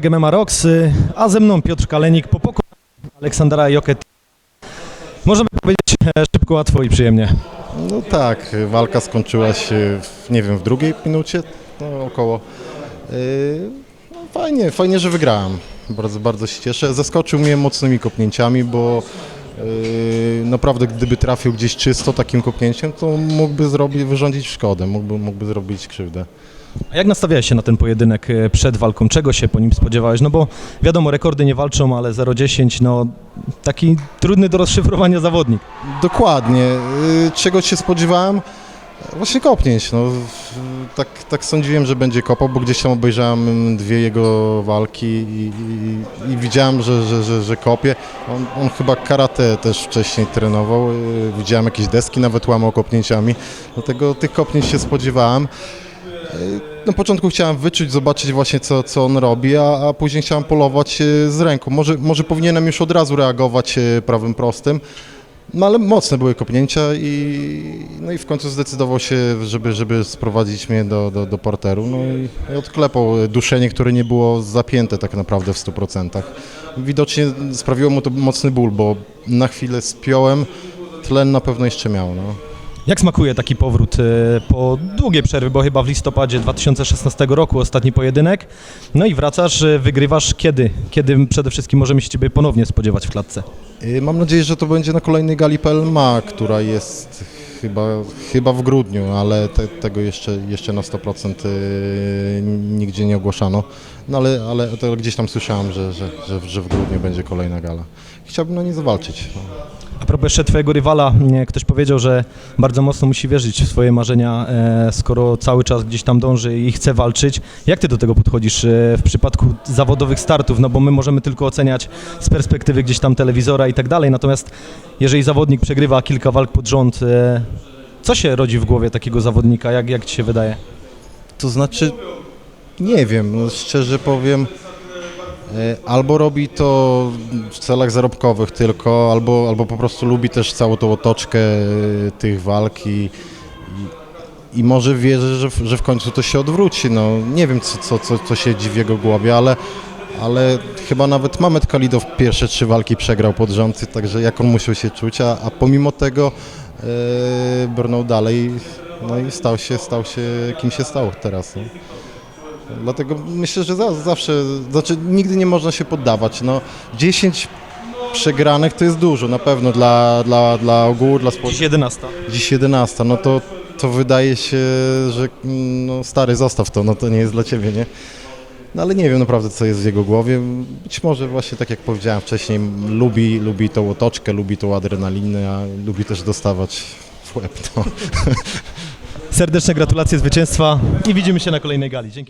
Związek MMA Rocks, a ze mną Piotr Kalenik po pokoju Aleksandra Joket. Możemy powiedzieć e, szybko, łatwo i przyjemnie. No tak, walka skończyła się, w, nie wiem, w drugiej minucie, no około. Yy, no fajnie, fajnie, że wygrałem. Bardzo, bardzo się cieszę. Zaskoczył mnie mocnymi kopnięciami, bo yy, naprawdę gdyby trafił gdzieś czysto takim kopnięciem, to mógłby zrobić, wyrządzić szkodę, mógłby, mógłby zrobić krzywdę. A jak nastawiałeś się na ten pojedynek e, przed walką? Czego się po nim spodziewałeś? No bo wiadomo, rekordy nie walczą, ale 0-10, no taki trudny do rozszyfrowania zawodnik. Dokładnie. Yy, Czego się spodziewałem? Właśnie kopnięć. No, tak, tak sądziłem, że będzie kopał, bo gdzieś tam obejrzałem dwie jego walki i, i, i widziałem, że, że, że, że kopie. On, on chyba karate też wcześniej trenował. Yy, Widziałem jakieś deski, nawet łamał kopnięciami. Dlatego tych kopnięć się spodziewałem. Yy, Na początku chciałem wyczuć, zobaczyć właśnie co, co on robi, a, a później chciałem polować yy, z ręką. Może, może powinienem już od razu reagować yy, prawym prostym. No ale mocne były kopnięcia i, no i w końcu zdecydował się, żeby, żeby sprowadzić mnie do, do, do. No i, i odklepał duszenie, które nie było zapięte tak naprawdę w 100%. Widocznie sprawiło mu to mocny ból, bo na chwilę spiąłem, tlen na pewno jeszcze miał. No. Jak smakuje taki powrót e, po długiej przerwie, bo chyba w listopadzie 2016 roku ostatni pojedynek, no i wracasz, e, wygrywasz kiedy? Kiedy przede wszystkim możemy się Ciebie ponownie spodziewać w klatce? Y, Mam nadzieję, że to będzie na kolejnej gali PLMA, która jest chyba, chyba w grudniu, ale te, tego jeszcze, jeszcze na 100% y, nigdzie nie ogłaszano. No ale, ale gdzieś tam słyszałem, że, że, że, że w grudniu będzie kolejna gala. Chciałbym na nie zawalczyć. A propos jeszcze Twojego rywala, ktoś powiedział, że bardzo mocno musi wierzyć w swoje marzenia, e, skoro cały czas gdzieś tam dąży i chce walczyć. Jak Ty do tego podchodzisz e, w przypadku zawodowych startów? No bo my możemy tylko oceniać z perspektywy gdzieś tam telewizora i tak dalej, natomiast jeżeli zawodnik przegrywa kilka walk pod rząd, e, co się rodzi w głowie takiego zawodnika? Jak, jak Ci się wydaje? To znaczy, nie wiem, no szczerze powiem, albo robi to w celach zarobkowych tylko, albo, albo po prostu lubi też całą tą otoczkę e, tych walk i, i, może wierzy, że, w- że w końcu to się odwróci. No, nie wiem, co, co, co, co siedzi w jego głowie, ale, ale chyba nawet Mamet Kalidow pierwsze trzy walki przegrał pod rząd, także jak on musiał się czuć, a, a pomimo tego e, brnął dalej no i stał się, stał się kim się stał teraz. No. Dlatego myślę, że za, zawsze, znaczy nigdy nie można się poddawać. No, 10 przegranych to jest dużo na pewno dla, dla, dla ogółu, dla Dziś społeczeństwa. 11. Dziś 11, no to, to wydaje się, że no, stary zostaw to, no to nie jest dla ciebie, nie? No ale nie wiem naprawdę co jest w jego głowie. Być może właśnie tak jak powiedziałem wcześniej, lubi, lubi tą otoczkę, lubi tą adrenalinę, a lubi też dostawać w łeb. No. Serdeczne gratulacje zwycięstwa i widzimy się na kolejnej gali. Dzięki.